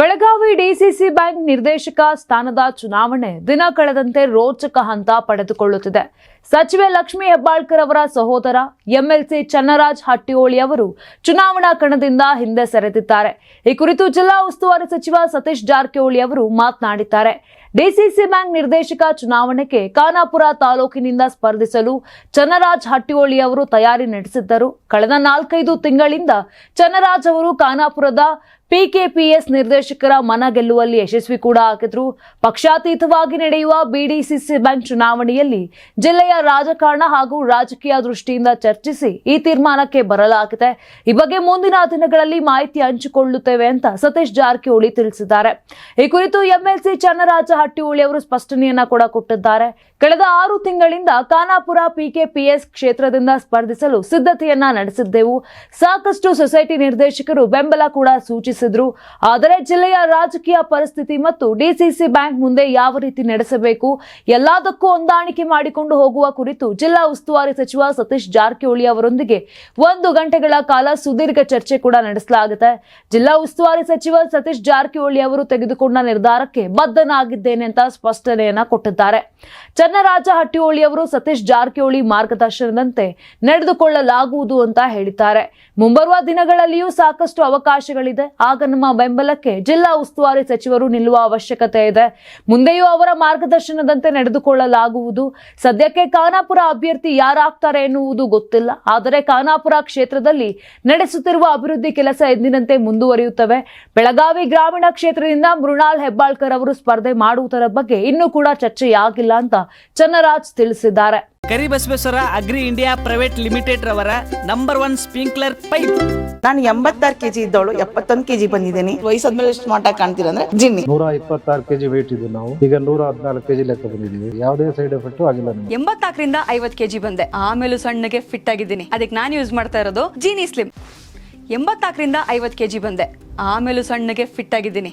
Belagavi DCC bank ನಿರ್ದೇಶಕ ಸ್ಥಾನದ ಚುನಾವಣೆ ದಿನ ಕಳೆದಂತೆ ರೋಚಕ ಹಂತ ಪಡೆದುಕೊಳ್ಳುತ್ತಿದೆ. ಸಚಿವೆ ಲಕ್ಷ್ಮೀ ಹೆಬ್ಬಾಳ್ಕರ್ ಅವರ ಸಹೋದರ ಎಂಎಲ್ಸಿ ಚನ್ನರಾಜ್ ಹಟ್ಟಿಹೋಳಿ ಅವರು ಚುನಾವಣಾ ಕಣದಿಂದ ಹಿಂದೆ ಸೆರೆದಿದ್ದಾರೆ. ಈ ಕುರಿತು ಜಿಲ್ಲಾ ಉಸ್ತುವಾರಿ ಸಚಿವ ಸತೀಶ್ ಜಾರಕಿಹೊಳಿ ಅವರು ಮಾತನಾಡಿದ್ದಾರೆ. ಡಿಸಿಸಿ ಬ್ಯಾಂಕ್ ನಿರ್ದೇಶಕ ಚುನಾವಣೆಗೆ ಖಾನಾಪುರ ತಾಲೂಕಿನಿಂದ ಸ್ಪರ್ಧಿಸಲು ಚನ್ನರಾಜ್ ಹಟ್ಟಿಹೊಳಿ ಅವರು ತಯಾರಿ ನಡೆಸಿದ್ದರು. ಕಳೆದ ನಾಲ್ಕೈದು ತಿಂಗಳಿಂದ ಚನ್ನರಾಜ್ ಅವರು ಖಾನಾಪುರದ ಪಿಕೆಪಿಎಸ್ ನಿರ್ದೇಶಕರ ಮನ ಗೆಲ್ಲುವಲ್ಲಿ ಯಶಸ್ವಿ ಕೂಡ ಹಾಕಿದ್ರು ಪಕ್ಷಾತೀತವಾಗಿ ನಡೆಯುವ ಬಿಡಿಸಿಸಿ ಬ್ಯಾಂಕ್ ಚುನಾವಣೆಯಲ್ಲಿ ಜಿಲ್ಲೆಯ ರಾಜಕಾರಣ ಹಾಗೂ ರಾಜಕೀಯ ದೃಷ್ಟಿಯಿಂದ ಚರ್ಚಿಸಿ ಈ ತೀರ್ಮಾನಕ್ಕೆ ಬರಲಾಗಿದೆ. ಈ ಬಗ್ಗೆ ಮುಂದಿನ ದಿನಗಳಲ್ಲಿ ಮಾಹಿತಿ ಹಂಚಿಕೊಳ್ಳುತ್ತೇವೆ ಅಂತ ಸತೀಶ್ ಜಾರಕಿಹೊಳಿ ತಿಳಿಸಿದ್ದಾರೆ. ಈ ಕುರಿತು ಎಂಎಲ್ಸಿ ಚನ್ನರಾಜ ಹಟ್ಟಿಹೊಳಿ ಅವರು ಸ್ಪಷ್ಟನೆಯನ್ನ ಕೂಡ ಕೊಟ್ಟಿದ್ದಾರೆ. ಕಳೆದ ಆರು ತಿಂಗಳಿಂದ ಖಾನಾಪುರ ಪಿಕೆಪಿಎಸ್ ಕ್ಷೇತ್ರದಿಂದ ಸ್ಪರ್ಧಿಸಲು ಸಿದ್ಧತೆಯನ್ನ ನಡೆಸಿದ್ದೆವು. ಸಾಕಷ್ಟು ಸೊಸೈಟಿ ನಿರ್ದೇಶಕರು ಬೆಂಬಲ ಕೂಡ ಸೂಚಿಸಿದ್ರು. ಆದರೆ ಜಿಲ್ಲೆಯ ರಾಜಕೀಯ ಪರಿಸ್ಥಿತಿ ಮತ್ತು ಡಿಸಿಸಿ ಬ್ಯಾಂಕ್ ಮುಂದೆ ಯಾವ ರೀತಿ ನಡೆಸಬೇಕು, ಎಲ್ಲದಕ್ಕೂ ಹೊಂದಾಣಿಕೆ ಮಾಡಿಕೊಂಡು ಹೋಗುವ ಕುರಿತು ಜಿಲ್ಲಾ ಉಸ್ತುವಾರಿ ಸಚಿವ ಸತೀಶ್ ಜಾರಕಿಹೊಳಿ ಅವರೊಂದಿಗೆ ಒಂದು ಗಂಟೆಗಳ ಕಾಲ ಸುದೀರ್ಘ ಚರ್ಚೆ ಕೂಡ ನಡೆಸಲಾಗುತ್ತೆ. ಜಿಲ್ಲಾ ಉಸ್ತುವಾರಿ ಸಚಿವ ಸತೀಶ್ ಜಾರಕಿಹೊಳಿ ಅವರು ತೆಗೆದುಕೊಂಡ ನಿರ್ಧಾರಕ್ಕೆ ಬದ್ಧನಾಗಿದ್ದೇನೆ. ಅಂತ ಸ್ಪಷ್ಟನೆಯನ್ನ ಕೊಟ್ಟಿದ್ದಾರೆ. ಚನ್ನರಾಜ ಹಟ್ಟಿಹೊಳಿ ಅವರು ಸತೀಶ್ ಜಾರಕಿಹೊಳಿ ಮಾರ್ಗದರ್ಶನದಂತೆ ನಡೆದುಕೊಳ್ಳಲಾಗುವುದು ಅಂತ ಹೇಳಿದ್ದಾರೆ. ಮುಂಬರುವ ದಿನಗಳಲ್ಲಿಯೂ ಸಾಕಷ್ಟು ಅವಕಾಶಗಳಿದೆ. ಆಗ ನಮ್ಮ ಬೆಂಬಲಕ್ಕೆ ಜಿಲ್ಲಾ ಉಸ್ತುವಾರಿ ಸಚಿವರು ನಿಲ್ಲುವ ಅವಶ್ಯಕತೆ ಇದೆ. ಮುಂದೆಯೂ ಅವರ ಮಾರ್ಗದರ್ಶನದಂತೆ ನಡೆದುಕೊಳ್ಳಲಾಗುವುದು. ಸದ್ಯಕ್ಕೆ ಖಾನಾಪುರ ಅಭ್ಯರ್ಥಿ ಯಾರಾಗ್ತಾರೆ ಎನ್ನುವುದು ಗೊತ್ತಿಲ್ಲ. ಆದರೆ ಖಾನಾಪುರ ಕ್ಷೇತ್ರದಲ್ಲಿ ನಡೆಸುತ್ತಿರುವ ಅಭಿವೃದ್ಧಿ ಕೆಲಸ ಎಂದಿನಂತೆ ಮುಂದುವರಿಯುತ್ತವೆ. ಬೆಳಗಾವಿ ಗ್ರಾಮೀಣ ಕ್ಷೇತ್ರದಿಂದ ಮೃಣಾಲ್ ಹೆಬ್ಬಾಳ್ಕರ್ ಅವರು ಸ್ಪರ್ಧೆ ಮಾಡುವುದರ ಬಗ್ಗೆ ಇನ್ನೂ ಕೂಡ ಚರ್ಚೆಯಾಗಿಲ್ಲ ಅಂತ ಚನ್ನರಾಜ್ ತಿಳಿಸಿದ್ದಾರೆ. Karibasaveshwara agri India private limited ರವರ ನಂಬರ್ ಒನ್ ಸ್ಪ್ರಿಂಕ್ಲರ್ ಪೈಪ್. ನಾನು ಎಂಬತ್ತಾರು ಕೆಜಿ ಇದ್ದವಳು ಎಪ್ಪತ್ತೊಂದು ಕೆಜಿ ಬಂದಿದ್ದೀನಿ. ವಯಸ್ಸಾದ್ಮೇಲೆ ಸ್ಮಾರ್ಟ್ ಆಗಿ ಕಾಣ್ತೀರ ಅಂದ್ರೆ ಜಿನ್ನಿ. ನೂರ ಇಪ್ಪತ್ತಾರು ಕೆಜಿ ವೇಟ್ ಇದ್ದೀವಿ ನಾವು. ಈಗ ನೂರ ಹದಿನಾಲ್ಕು ಕೆಜಿ ಲೆಕ್ಕ ಬಂದಿದ್ದೀವಿ. ಯಾವುದೇ ಸೈಡ್ ಎಫೆಕ್ಟ್ ಆಗಿಲ್ಲ ಎಂಬತ್ತಾಕರಿಂದ ಎಂಬತ್ನಾಲ್ಕರಿಂದ ಐವತ್ ಕೆಜಿ ಬಂದೆ. ಆಮೇಲೂ ಸಣ್ಣಗೆ ಫಿಟ್ ಆಗಿದ್ದೀನಿ. ಅದಕ್ಕೆ ನಾನು ಯೂಸ್ ಮಾಡ್ತಾ ಇರೋದು ಜೀನಿ ಸ್ಲಿಮ್ ಎಂಬತ್ನಾಲ್ಕರಿಂದ ಐವತ್ತು ಕೆಜಿ ಬಂದೆ. ಆಮೇಲೂ ಸಣ್ಣಗೆ ಫಿಟ್ ಆಗಿದ್ದೀನಿ.